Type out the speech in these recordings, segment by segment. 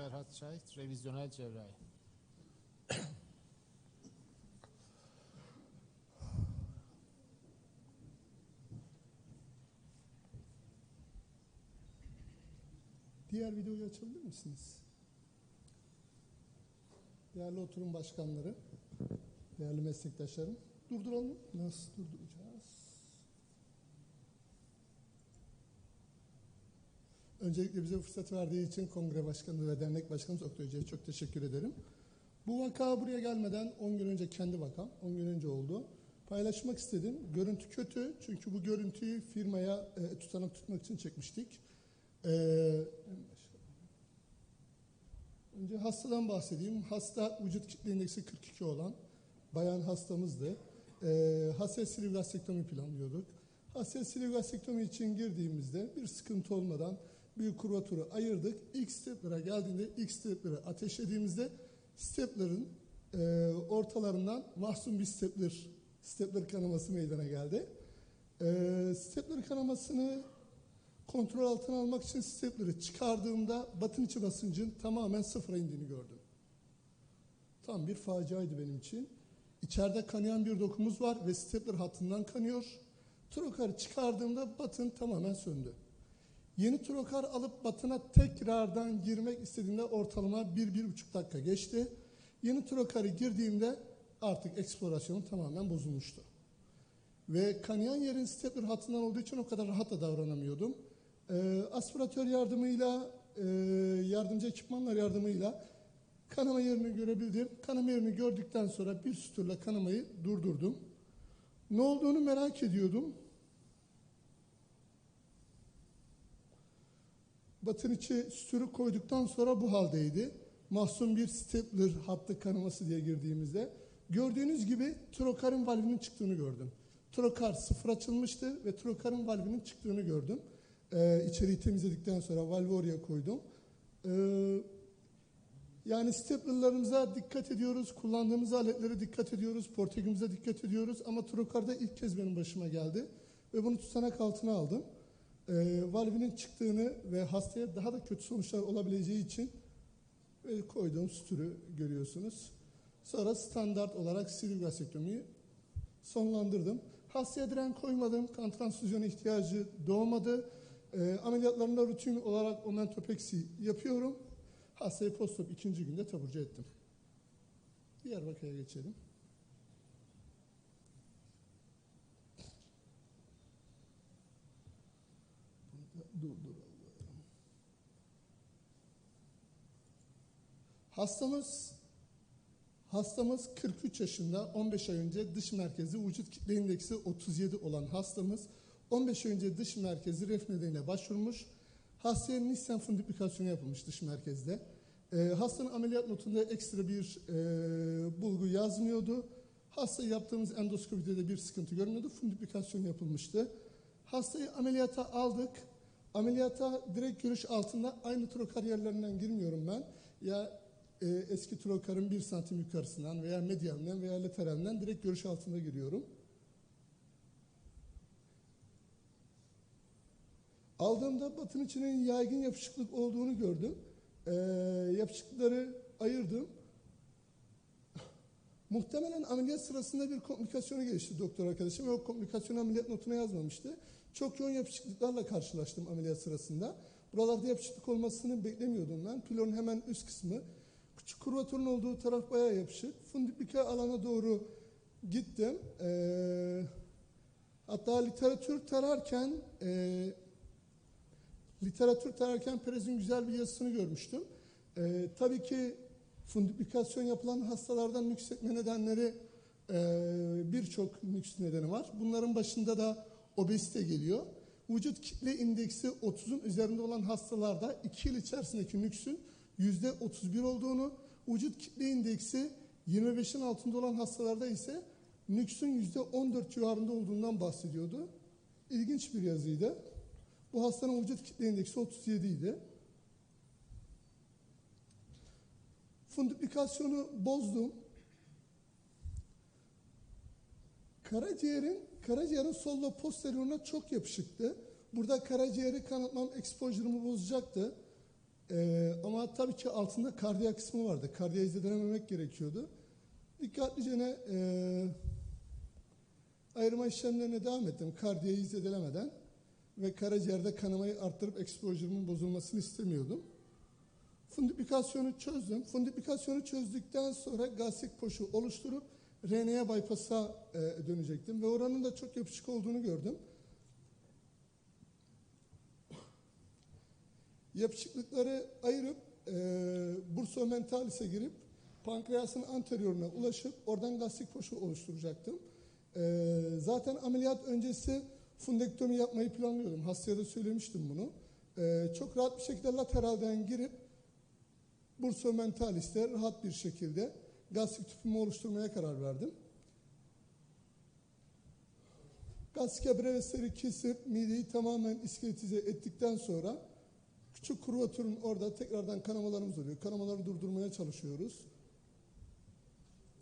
Ferhat Şahit, revizyonel cerrahi. Diğer videoyu açabilir misiniz? Değerli oturum başkanları, değerli meslektaşlarım. Durduralım. Nasıl durduracağız? Öncelikle bize fırsat verdiği için kongre başkanı ve dernek başkanımız Oktay Hoca'ya çok teşekkür ederim. Bu vaka buraya gelmeden 10 gün önce kendi vakam, 10 gün önce oldu. Paylaşmak istedim. Görüntü kötü çünkü bu görüntüyü firmaya e, tutanak tutmak için çekmiştik. Başa. Önce hastadan bahsedeyim. Hasta vücut kitle indeksi 42 olan bayan hastamızdı. Ee, hassas silivgastektomi planlıyorduk. Hassas silivgastektomi için girdiğimizde bir sıkıntı olmadan büyük kurvaturu ayırdık. İlk stepler'a geldiğinde ilk stepler'ı ateşlediğimizde stepler'ın e, ortalarından mahzun bir stepler, stepler kanaması meydana geldi. E, stepler kanamasını kontrol altına almak için stepleri çıkardığımda batın içi basıncın tamamen sıfıra indiğini gördüm. Tam bir faciaydı benim için. İçeride kanayan bir dokumuz var ve stepler hattından kanıyor. Trokarı çıkardığımda batın tamamen söndü. Yeni trokar alıp batına tekrardan girmek istediğimde ortalama bir, bir buçuk dakika geçti. Yeni trokarı girdiğimde artık eksplorasyonum tamamen bozulmuştu. Ve kanayan yerin stepler hattından olduğu için o kadar rahat da davranamıyordum. E, aspiratör yardımıyla, e, yardımcı ekipmanlar yardımıyla kanama yerini görebildim. Kanama yerini gördükten sonra bir sütürle kanamayı durdurdum. Ne olduğunu merak ediyordum. Batın içi sütürü koyduktan sonra bu haldeydi. Mahzun bir stepler hattı kanaması diye girdiğimizde gördüğünüz gibi trokarın valvinin çıktığını gördüm. Trokar sıfır açılmıştı ve trokarın valvinin çıktığını gördüm. Ee, içeriği temizledikten sonra valvi oraya koydum. Ee, yani steplerlarımıza dikkat ediyoruz, kullandığımız aletlere dikkat ediyoruz, portegimize dikkat ediyoruz ama trokarda ilk kez benim başıma geldi ve bunu tutanak altına aldım. Ee, valvinin çıktığını ve hastaya daha da kötü sonuçlar olabileceği için e, koyduğum sütürü görüyorsunuz. Sonra standart olarak silivgrasektomiyi sonlandırdım. Hastaya diren koymadım, kan transfüzyonu ihtiyacı doğmadı. E, ameliyatlarında rutin olarak omentopeksi yapıyorum. Hastayı postop ikinci günde taburcu ettim. Diğer vakaya geçelim. Durduralım. Hastamız Hastamız 43 yaşında 15 ay önce dış merkezi vücut kitle indeksi 37 olan hastamız 15 ay önce dış merkezi ref nedeniyle başvurmuş. Hastaya Nissen fundiplikasyonu yapılmış dış merkezde. E, hastanın ameliyat notunda ekstra bir e, bulgu yazmıyordu. Hasta yaptığımız endoskopide de bir sıkıntı görmüyordu. Fundiplikasyon yapılmıştı. Hastayı ameliyata aldık. Ameliyata direkt görüş altında aynı trokar yerlerinden girmiyorum ben. Ya e, eski trokarın bir santim yukarısından veya medialinden veya lateralinden direkt görüş altında giriyorum. Aldığımda batın içinin yaygın yapışıklık olduğunu gördüm. E, yapışıklıkları ayırdım. Muhtemelen ameliyat sırasında bir komplikasyonu gelişti doktor arkadaşım ve o komplikasyonu ameliyat notuna yazmamıştı. Çok yoğun yapışıklıklarla karşılaştım ameliyat sırasında. Buralarda yapışıklık olmasını beklemiyordum ben. Pilonun hemen üst kısmı. Küçük kurvatörün olduğu taraf bayağı yapışık. Fundiplika alana doğru gittim. Ee, hatta literatür tararken e, literatür tararken Perez'in güzel bir yazısını görmüştüm. Ee, tabii ki fundiplikasyon yapılan hastalardan nüks etme nedenleri e, birçok nüks nedeni var. Bunların başında da obezite geliyor. Vücut kitle indeksi 30'un üzerinde olan hastalarda 2 yıl içerisindeki nüksün yüzde 31 olduğunu, vücut kitle indeksi 25'in altında olan hastalarda ise nüksün yüzde 14 civarında olduğundan bahsediyordu. İlginç bir yazıydı. Bu hastanın vücut kitle indeksi 37 idi. Fundiplikasyonu bozdum. Karaciğerin karaciğerin sol lob posterioruna çok yapışıktı. Burada karaciğeri kanatmam exposure'ımı bozacaktı. Ee, ama tabii ki altında kardiyak kısmı vardı. Kardiyağı izledememek gerekiyordu. Dikkatlice e, ayırma işlemlerine devam ettim. Kardiyağı izledelemeden ve karaciğerde kanamayı arttırıp exposure'ımın bozulmasını istemiyordum. Fundifikasyonu çözdüm. Fundifikasyonu çözdükten sonra gastrik poşu oluşturup RNA bypass'a e, dönecektim ve oranın da çok yapışık olduğunu gördüm. Yapışıklıkları ayırıp e, bursa mentalis'e girip pankreasın anterioruna ulaşıp oradan gastrik poşu oluşturacaktım. E, zaten ameliyat öncesi fundektomi yapmayı planlıyordum. Hastaya da söylemiştim bunu. E, çok rahat bir şekilde lateralden girip bursa mentalis'te rahat bir şekilde gastrik tüpümü oluşturmaya karar verdim. Gastrik abrevesleri kesip mideyi tamamen iskeletize ettikten sonra küçük kurvatürün orada tekrardan kanamalarımız oluyor. Kanamaları durdurmaya çalışıyoruz.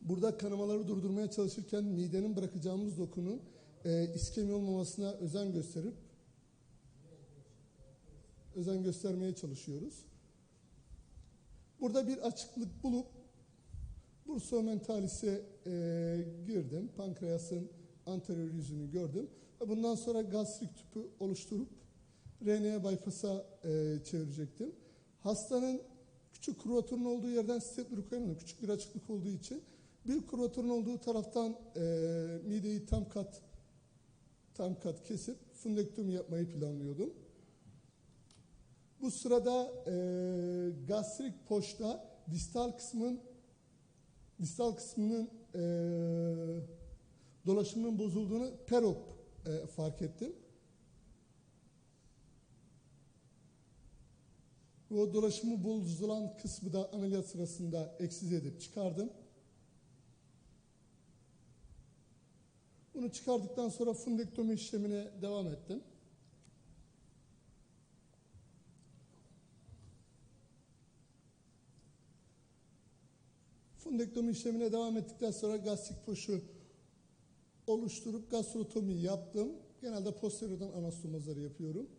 Burada kanamaları durdurmaya çalışırken midenin bırakacağımız dokunun e, iskemi olmamasına özen gösterip özen göstermeye çalışıyoruz. Burada bir açıklık bulup bursa mentalis'e e, girdim. Pankreasın anterior yüzünü gördüm. Bundan sonra gastrik tüpü oluşturup RNA bypass'a e, çevirecektim. Hastanın küçük kurvatörün olduğu yerden stepleri koyamadım. Küçük bir açıklık olduğu için. Bir kurvatörün olduğu taraftan e, mideyi tam kat tam kat kesip fundektomi yapmayı planlıyordum. Bu sırada e, gastrik poşta distal kısmın distal kısmının e, dolaşımının bozulduğunu perop e, fark ettim. O dolaşımı bozulan kısmı da ameliyat sırasında eksiz edip çıkardım. Bunu çıkardıktan sonra fundektomi işlemine devam ettim. Fundektomi işlemine devam ettikten sonra gastrik poşu oluşturup gastrotomi yaptım. Genelde posteriordan anastomozları yapıyorum.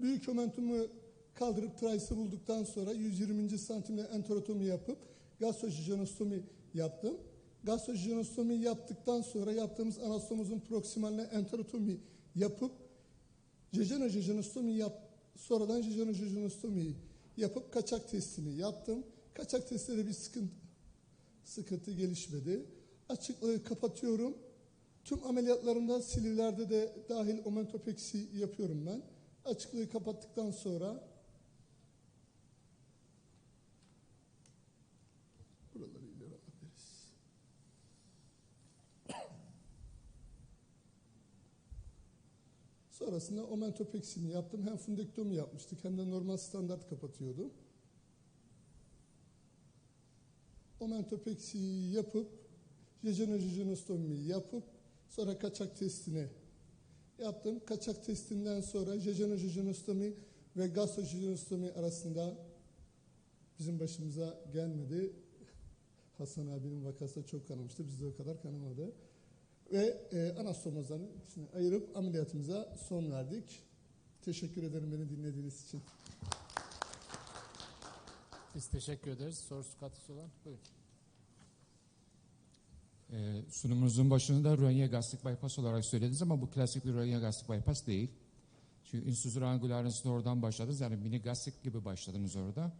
Büyük momentumu kaldırıp traysı bulduktan sonra 120. santimle enterotomi yapıp gastrojejenostomi yaptım. Gastrojejenostomi yaptıktan sonra yaptığımız anastomozun proksimaline enterotomi yapıp jejenojejonostomi yap sonradan jejenojejonostomi yapıp kaçak testini yaptım. Kaçak testte bir sıkıntı sıkıntı gelişmedi. Açıklığı kapatıyorum. Tüm ameliyatlarımda silivlerde de dahil omentopeksi yapıyorum ben. Açıklığı kapattıktan sonra buraları ileri alabiliriz. Sonrasında omentopeksini yaptım. Hem fundektomi yapmıştık hem de normal standart kapatıyordum. Omentopeksiyi yapıp jejenojejonostomi yapıp sonra kaçak testini yaptım. Kaçak testinden sonra jejenojejonostomi ve gastrojejonostomi arasında bizim başımıza gelmedi. Hasan abinin vakası çok kanamıştı. Bizde o kadar kanamadı. Ve e, anastomozların ikisini ayırıp ameliyatımıza son verdik. Teşekkür ederim beni dinlediğiniz için. Biz teşekkür ederiz. Sorusu katkısı olan. Buyurun. Ee, sunumunuzun başında röntgen gastrik bypass olarak söylediniz ama bu klasik bir röntgen gastrik bypass değil. Çünkü insüzür angularis'te oradan başladınız. Yani mini gastrik gibi başladınız orada.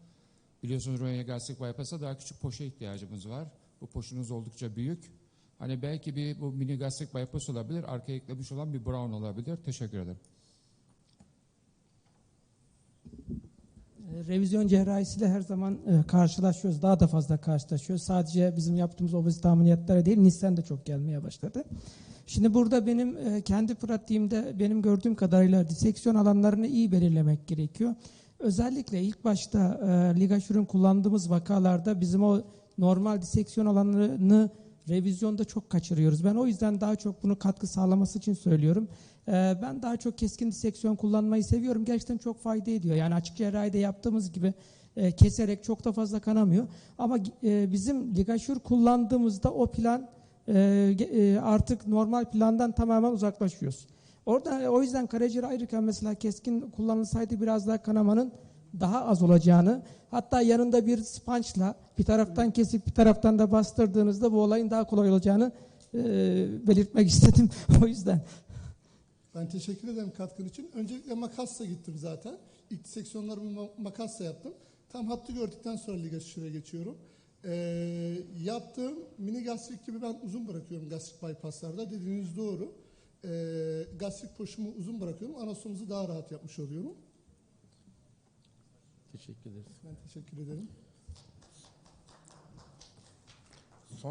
Biliyorsunuz röntgen gastrik bypass'a daha küçük poşa ihtiyacımız var. Bu poşunuz oldukça büyük. Hani belki bir bu mini gastrik bypass olabilir. Arkaya eklemiş olan bir brown olabilir. Teşekkür ederim. Revizyon cerrahisiyle her zaman e, karşılaşıyoruz. Daha da fazla karşılaşıyoruz. Sadece bizim yaptığımız obezite ameliyatları değil, Nissen de çok gelmeye başladı. Şimdi burada benim e, kendi pratiğimde benim gördüğüm kadarıyla diseksiyon alanlarını iyi belirlemek gerekiyor. Özellikle ilk başta e, ligaşürün kullandığımız vakalarda bizim o normal diseksiyon alanlarını revizyonda çok kaçırıyoruz. Ben o yüzden daha çok bunu katkı sağlaması için söylüyorum. Ee, Ben daha çok keskin diseksiyon kullanmayı seviyorum. Gerçekten çok fayda ediyor. Yani açık cerrahide yaptığımız gibi e, keserek çok da fazla kanamıyor. Ama e, bizim ligaşür kullandığımızda o plan e, artık normal plandan tamamen uzaklaşıyoruz. Orada o yüzden karaciğer ayırırken mesela keskin kullanılsaydı biraz daha kanamanın daha az olacağını hatta yanında bir spançla bir taraftan kesip bir taraftan da bastırdığınızda bu olayın daha kolay olacağını e, belirtmek istedim. o yüzden. Ben teşekkür ederim katkın için. Öncelikle makasla gittim zaten. İlk seksiyonlarımı ma- makasla yaptım. Tam hattı gördükten sonra ligaşüre geçiyorum. Ee, yaptığım mini gastrik gibi ben uzun bırakıyorum gastrik bypasslarda. Dediğiniz doğru. Ee, gastrik poşumu uzun bırakıyorum. Anastomuzu daha rahat yapmış oluyorum. Teşekkür ederiz. Ben teşekkür ederim.